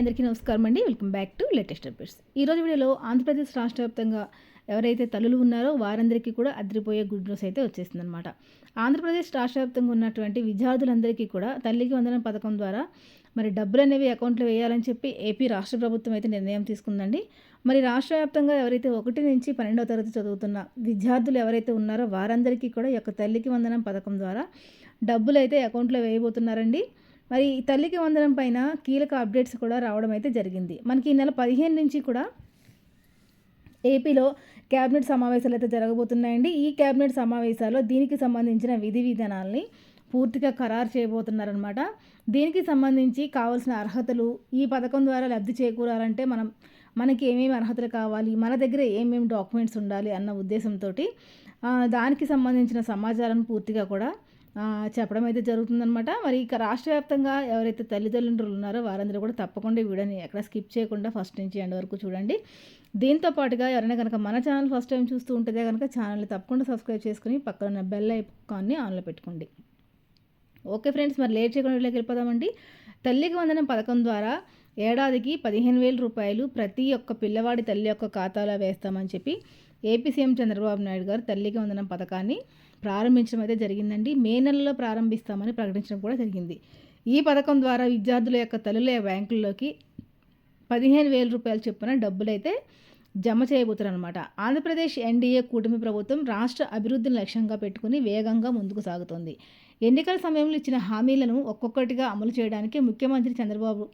అందరికీ నమస్కారం అండి. Welcome back to latest updates. ఈరోజు వీడియోలో ఆంధ్రప్రదేశ్ రాష్ట్ర వ్యాప్తంగా ఎవరైతే తల్లులు ఉన్నారో వారందరికీ కూడా అదిరిపోయే గుడ్ న్యూస్ అయితే వచ్చేసిందనమాట ఆంధ్రప్రదేశ్ రాష్ట్ర వ్యాప్తంగా ఉన్నటువంటి విద్యార్థులందరికీ కూడా తల్లికి వందనం పథకం ద్వారా మరి డబ్బులు అనేవి అకౌంట్లో వేయాలని చెప్పి ఏపీ రాష్ట్ర ప్రభుత్వం అయితే నిర్ణయం తీసుకుందండి. మరి రాష్ట్ర వ్యాప్తంగా ఎవరైతే ఒకటి నుంచి పన్నెండవ తరగతి చదువుతున్న విద్యార్థులు ఎవరైతే ఉన్నారో వారందరికీ కూడా ఈ యొక్క తల్లికి వందనం పథకం ద్వారా డబ్బులు అయితే అకౌంట్లో వేయబోతున్నారండి. మరి ఈ తల్లికి వందనం పైన కీలక అప్డేట్స్ కూడా రావడం అయితే జరిగింది. మనకి ఈ నెల పదిహేను నుంచి కూడా ఏపీలో క్యాబినెట్ సమావేశాలు అయితే జరగబోతున్నాయండి. ఈ క్యాబినెట్ సమావేశాల్లో దీనికి సంబంధించిన విధి విధానాల్ని పూర్తిగా ఖరారు చేయబోతున్నారనమాట దీనికి సంబంధించి కావాల్సిన అర్హతలు ఈ పథకం ద్వారా లబ్ధి చేకూరాలంటే మనం మనకి ఏమేమి అర్హతలు కావాలి మన దగ్గర ఏమేమి డాక్యుమెంట్స్ ఉండాలి అన్న ఉద్దేశంతో దానికి సంబంధించిన సమాచారం పూర్తిగా కూడా చెప్పడం అయితే జరుగుతుందనమాట మరి ఇక రాష్ట్ర వ్యాప్తంగా ఎవరైతే తల్లిదండ్రులు ఉన్నారో వారందరూ కూడా తప్పకుండా ఈ వీడియోని ఎక్కడ స్కిప్ చేయకుండా ఫస్ట్ నుంచి ఎండ్ వరకు చూడండి. దీంతో పాటుగా ఎవరైనా కనుక మన ఛానల్ ఫస్ట్ టైం చూస్తూ ఉంటుందే కనుక ఛానల్ని తప్పకుండా సబ్స్క్రైబ్ చేసుకుని పక్కన బెల్ ఐకాన్ని ఆన్లో పెట్టుకోండి. ఓకే ఫ్రెండ్స్ మరి లేట్ చేయకుండా వెళ్ళిపోదామండి. తల్లికి వందనం పథకం ద్వారా ఏడాదికి పదిహేను వేల రూపాయలు ప్రతి ఒక్క పిల్లవాడి తల్లి యొక్క ఖాతాలో వేస్తామని చెప్పి ఏపీ సీఎం చంద్రబాబు నాయుడు గారు తల్లికి వందనం పథకాన్ని ప్రారంభించడం అయితే జరిగిందండి. మే నెలలో ప్రారంభిస్తామని ప్రకటించడం కూడా జరిగింది. ఈ పథకం ద్వారా విద్యార్థుల యొక్క తల్లుల బ్యాంకుల్లోకి పదిహేను వేల రూపాయల చొప్పున డబ్బులైతే జమ చేయబోతున్నారు అనమాట ఆంధ్రప్రదేశ్ ఎన్డీఏ కూటమి ప్రభుత్వం రాష్ట్ర అభివృద్ధిని లక్ష్యంగా పెట్టుకుని వేగంగా ముందుకు సాగుతోంది. ఎన్నికల సమయంలో ఇచ్చిన హామీలను ఒక్కొక్కటిగా అమలు చేయడానికి ముఖ్యమంత్రి చంద్రబాబు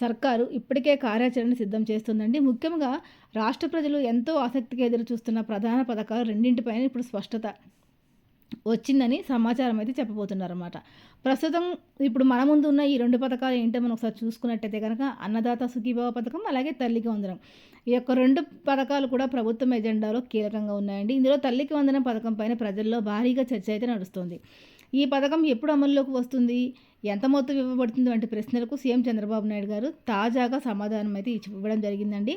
సర్కారు ఇప్పటికే కార్యాచరణ సిద్ధం చేస్తుందండి. ముఖ్యంగా రాష్ట్ర ప్రజలు ఎంతో ఆసక్తిగా ఎదురు చూస్తున్న ప్రధాన పథకాలు రెండింటిపైన ఇప్పుడు స్పష్టత వచ్చిందని సమాచారం అయితే చెప్పబోతున్నారన్నమాట. ప్రస్తుతం ఇప్పుడు మన ముందు ఉన్న ఈ రెండు పథకాలు ఏంటో మనం ఒకసారి చూసుకున్నట్టయితే కనుక అన్నదాత సుఖీభావ పథకం అలాగే తల్లికి వందనం. ఈ యొక్క రెండు పథకాలు కూడా ప్రభుత్వం ఎజెండాలో కీలకంగా ఉన్నాయండి. ఇందులో తల్లికి వందనం పథకం పైన ప్రజల్లో భారీగా చర్చ అయితే నడుస్తుంది. ఈ పథకం ఎప్పుడు అమల్లోకి వస్తుంది? ఎంత మొత్తం ఇవ్వబడుతుంది? వంటి ప్రశ్నలకు సీఎం చంద్రబాబు నాయుడు గారు తాజాగా సమాధానం అయితే ఇవ్వడం జరిగిందండి.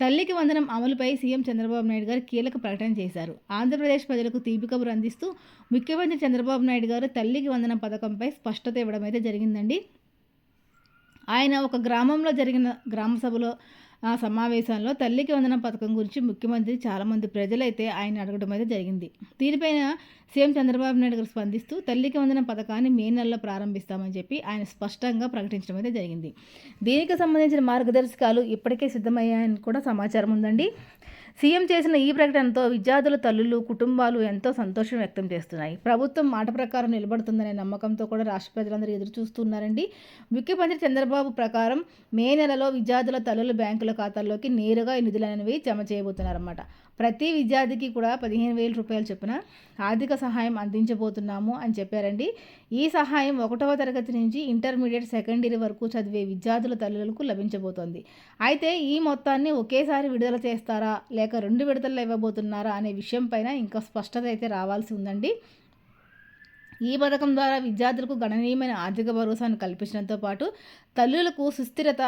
తల్లికి వందనం అమలుపై సీఎం చంద్రబాబు నాయుడు గారు కీలక ప్రకటన చేశారు. ఆంధ్రప్రదేశ్ ప్రజలకు తీపి కబురు అందిస్తూ ముఖ్యమంత్రి చంద్రబాబు నాయుడు గారు తల్లికి వందనం పథకంపై స్పష్టత ఇవ్వడం అయితే జరిగిందండి. ఆయన ఒక గ్రామంలో జరిగిన గ్రామ సభలో ఆ సమావేశంలో తల్లికి వందనం పథకం గురించి ముఖ్యమంత్రి చాలామంది ప్రజలైతే ఆయన అడగడం అయితే జరిగింది. దీనిపైన సీఎం చంద్రబాబు నాయుడు గారు స్పందిస్తూ తల్లికి వందనం పథకాన్ని మే నెలలో ప్రారంభిస్తామని చెప్పి ఆయన స్పష్టంగా ప్రకటించడం అయితే జరిగింది. దీనికి సంబంధించిన మార్గదర్శకాలు ఇప్పటికే సిద్ధమయ్యాయని కూడా సమాచారం ఉందండి. సీఎం చేసిన ఈ ప్రకటనతో విద్యార్థుల తల్లులు కుటుంబాలు ఎంతో సంతోషం వ్యక్తం చేస్తున్నాయి. ప్రభుత్వం మాట ప్రకారం నిలబడుతుందనే నమ్మకంతో కూడా రాష్ట్ర ప్రజలందరూ ఎదురు చూస్తున్నారండి ముఖ్యమంత్రి చంద్రబాబు ప్రకారం మే నెలలో విద్యార్థుల తల్లుల బ్యాంకుల ఖాతాల్లోకి నేరుగా ఈ నిధులనేవి జమ చేయబోతున్నారన్నమాట. ప్రతి విద్యార్థికి కూడా పదిహేను వేల రూపాయలు చొప్పున ఆర్థిక సహాయం అందించబోతున్నాము అని చెప్పారండి. ఈ సహాయం ఒకటవ తరగతి నుంచి ఇంటర్మీడియట్ సెకండ్ ఇయర్ వరకు చదివే విద్యార్థుల తల్లులకు లభించబోతోంది. అయితే ఈ మొత్తాన్ని ఒకేసారి విడుదల చేస్తారా లేక రెండు విడతల్లో ఇవ్వబోతున్నారా అనే విషయం పైన ఇంకా స్పష్టత అయితే రావాల్సి ఉందండి. ఈ పథకం ద్వారా విద్యార్థులకు గణనీయమైన ఆర్థిక భరోసాను కల్పించడంతో పాటు తల్లులకు సుస్థిరత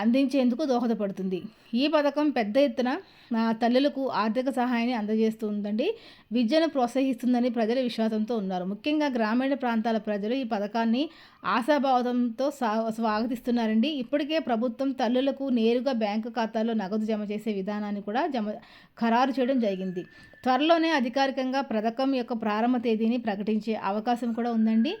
అందించేందుకు దోహదపడుతుంది. ఈ పథకం పెద్ద ఎత్తున తల్లులకు ఆర్థిక సహాయాన్ని అందజేస్తుందండి. విద్యను ప్రోత్సహిస్తుందని ప్రజల విశ్వాసంతో ఉన్నారు. ముఖ్యంగా గ్రామీణ ప్రాంతాల ప్రజలు ఈ పథకాన్ని ఆశాభావంతో స్వాగతిస్తున్నారండి. ఇప్పటికే ప్రభుత్వం తల్లులకు నేరుగా బ్యాంకు ఖాతాల్లో నగదు జమ చేసే విధానాన్ని కూడా జమ ఖరారు చేయడం జరిగింది. త్వరలోనే అధికారికంగా పథకం యొక్క ప్రారంభ తేదీని ప్రకటించే అవకాశం కూడా ఉందండి.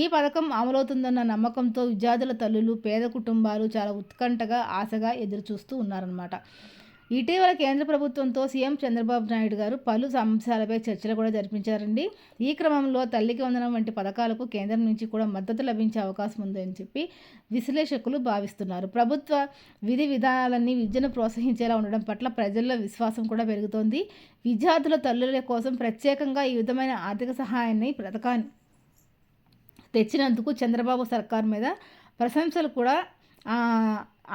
ఈ పథకం అమలవుతుందన్న నమ్మకంతో విద్యార్థుల తల్లులు పేద కుటుంబాలు చాలా ఉత్కంఠగా ఆశగా ఎదురు చూస్తూ ఉన్నారనమాట ఇటీవల కేంద్ర ప్రభుత్వంతో సీఎం చంద్రబాబు నాయుడు గారు పలు అంశాలపై చర్చలు కూడా జరిపించారండి. ఈ క్రమంలో తల్లికి వందనం వంటి పథకాలకు కేంద్రం నుంచి కూడా మద్దతు లభించే అవకాశం ఉందని చెప్పి విశ్లేషకులు భావిస్తున్నారు. ప్రభుత్వ విధి విధానాలన్నీ విద్యను ప్రోత్సహించేలా ఉండడం పట్ల ప్రజల్లో విశ్వాసం కూడా పెరుగుతోంది. విద్యార్థుల తల్లుల కోసం ప్రత్యేకంగా ఈ విధమైన ఆర్థిక సహాయాన్ని పథకాన్ని తెచ్చినందుకు చంద్రబాబు సర్కార్ మీద ప్రశంసలు కూడా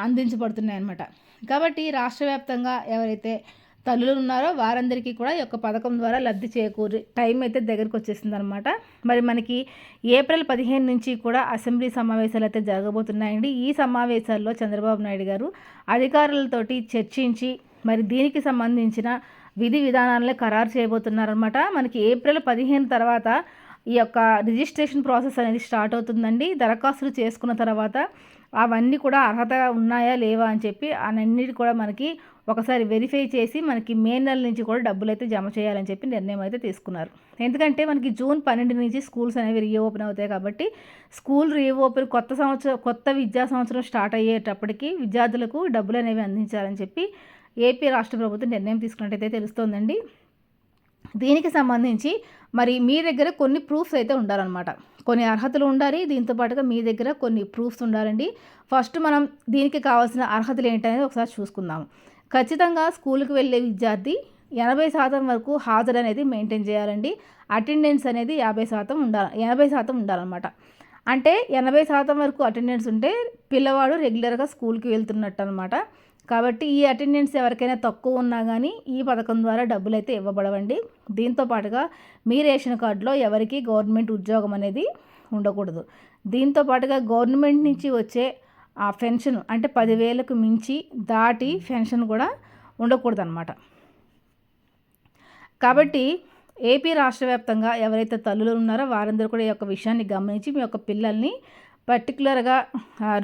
అందించబడుతున్నాయి అన్నమాట కాబట్టి రాష్ట్ర వ్యాప్తంగా ఎవరైతే తల్లులు ఉన్నారో వారందరికీ కూడా ఈ యొక్క పథకం ద్వారా లబ్ధి చేకూరి టైం అయితే దగ్గరికి వచ్చేసింది అనమాట మరి మనకి ఏప్రిల్ పదిహేను నుంచి కూడా అసెంబ్లీ సమావేశాలు అయితే జరగబోతున్నాయండి. ఈ సమావేశాల్లో చంద్రబాబు నాయుడు గారు అధికారులతోటి చర్చించి మరి దీనికి సంబంధించిన విధి విధానాలనే ఖరారు చేయబోతున్నారనమాట మనకి ఏప్రిల్ పదిహేను తర్వాత ఈ యొక్క రిజిస్ట్రేషన్ ప్రాసెస్ అనేది స్టార్ట్ అవుతుందండి. దరఖాస్తులు చేసుకున్న తర్వాత అవన్నీ కూడా అర్హత ఉన్నాయా లేవా అని చెప్పి అన్నిటి కూడా మనకి ఒకసారి వెరిఫై చేసి మనకి మే నెల నుంచి కూడా డబ్బులు అయితే జమ చేయాలని చెప్పి నిర్ణయం అయితే తీసుకున్నారు. ఎందుకంటే మనకి జూన్ పన్నెండు నుంచి స్కూల్స్ అనేవి రీఓపెన్ అవుతాయి కాబట్టి స్కూల్ రీఓపెన్ కొత్త సంవత్సరం కొత్త విద్యా సంవత్సరం స్టార్ట్ అయ్యేటప్పటికి విద్యార్థులకు డబ్బులు అనేవి అందించాలని చెప్పి ఏపీ రాష్ట్ర ప్రభుత్వం నిర్ణయం తీసుకున్నట్టయితే తెలుస్తోందండి. దీనికి సంబంధించి మరి మీ దగ్గర కొన్ని ప్రూఫ్స్ అయితే ఉండాలన్నమాట. కొన్ని అర్హతలు ఉండాలి. దీంతో పాటుగా మీ దగ్గర కొన్ని ప్రూఫ్స్ ఉండాలండి. ఫస్ట్ మనం దీనికి కావాల్సిన అర్హతలు ఏంటనేది ఒకసారి చూసుకుందాము ఖచ్చితంగా స్కూల్కి వెళ్ళే విద్యార్థి ఎనభై శాతం వరకు హాజరు అనేది మెయింటైన్ చేయాలండి. అటెండెన్స్ అనేది యాభై శాతం ఉండాలి ఎనభై శాతం ఉండాలన్నమాట. అంటే ఎనభై శాతం వరకు అటెండెన్స్ ఉంటే పిల్లవాడు రెగ్యులర్గా స్కూల్కి వెళ్తున్నట్టు అనమాట కాబట్టి ఈ అటెండెన్స్ ఎవరికైనా తక్కువ ఉన్నా కానీ ఈ పథకం ద్వారా డబ్బులు అయితే ఇవ్వబడవండి. దీంతో పాటుగా మీ రేషన్ కార్డులో ఎవరికి గవర్నమెంట్ ఉద్యోగం అనేది ఉండకూడదు. దీంతో పాటుగా గవర్నమెంట్ నుంచి వచ్చే ఆ పెన్షన్ అంటే పదివేలకు మించి దాటి పెన్షన్ కూడా ఉండకూడదు అనమాట కాబట్టి ఏపీ రాష్ట్ర వ్యాప్తంగా ఎవరైతే తల్లులు ఉన్నారో వారందరూ కూడా ఈ యొక్క విషయాన్ని గమనించి మీ యొక్క పిల్లల్ని పర్టికులర్గా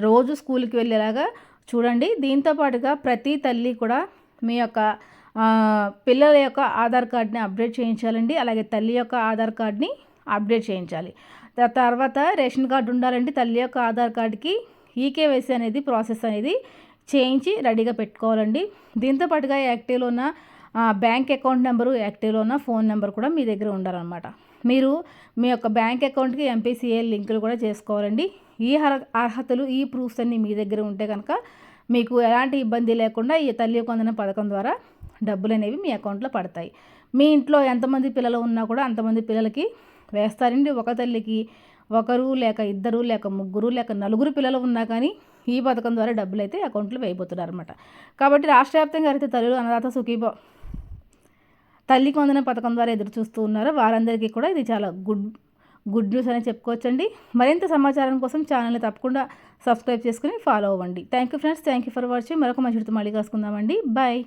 రోజు స్కూల్కి వెళ్ళేలాగా చూడండి దీంతో పాటుగా ప్రతి తల్లి కూడా మీ యొక్క పిల్లల యొక్క ఆధార్ కార్డ్ని అప్డేట్ చేయించాలండి. అలాగే తల్లి యొక్క ఆధార్ కార్డ్ని అప్డేట్ చేయించాలి. తర్వాత రేషన్ కార్డు ఉండాలండి తల్లి యొక్క ఆధార్ కార్డుకి ఈకేవైసీ అనేది ప్రాసెస్ అనేది చేయించి రెడీగా పెట్టుకోవాలండి. దీంతో పాటుగా యాక్టివ్లో ఉన్న బ్యాంక్ అకౌంట్ నెంబరు యాక్టివ్లో ఉన్న ఫోన్ నెంబర్ కూడా మీ దగ్గర ఉండాలన్నమాట. మీరు మీ యొక్క బ్యాంక్ అకౌంట్కి ఎంపీసీఏ లింకులు కూడా చేసుకోవాలండి. ఈ అర్హతలు ఈ ప్రూఫ్స్ అన్నీ మీ దగ్గర ఉంటే కనుక మీకు ఎలాంటి ఇబ్బంది లేకుండా ఈ తల్లి కొందన పథకం ద్వారా డబ్బులు అనేవి మీ అకౌంట్లో పడతాయి. మీ ఇంట్లో ఎంతమంది పిల్లలు ఉన్నా కూడా అంతమంది పిల్లలకి వేస్తారండి. ఒక తల్లికి ఒకరు లేక ఇద్దరు లేక ముగ్గురు లేక నలుగురు పిల్లలు ఉన్నా కానీ ఈ పథకం ద్వారా డబ్బులు అయితే అకౌంట్లో వేయబోతున్నారు అనమాట కాబట్టి రాష్ట్ర వ్యాప్తంగా అయితే తల్లులు అన్నదాత సుఖీభ తల్లి కొందన పథకం ద్వారా ఎదురు చూస్తూ ఉన్నారు. వారందరికీ కూడా ఇది చాలా గుడ్ గుడ్ న్యూస్ అని చెప్పుకోవచ్చండి. మరింత సమాచారం కోసం ఛానల్ని తప్పకుండా సబ్స్క్రైబ్ చేసుకుని ఫాలో అవ్వండి. Thank you friends thank you for watching మరొక మంచి మళ్ళీ కలుసుకుందామండి. బాయ్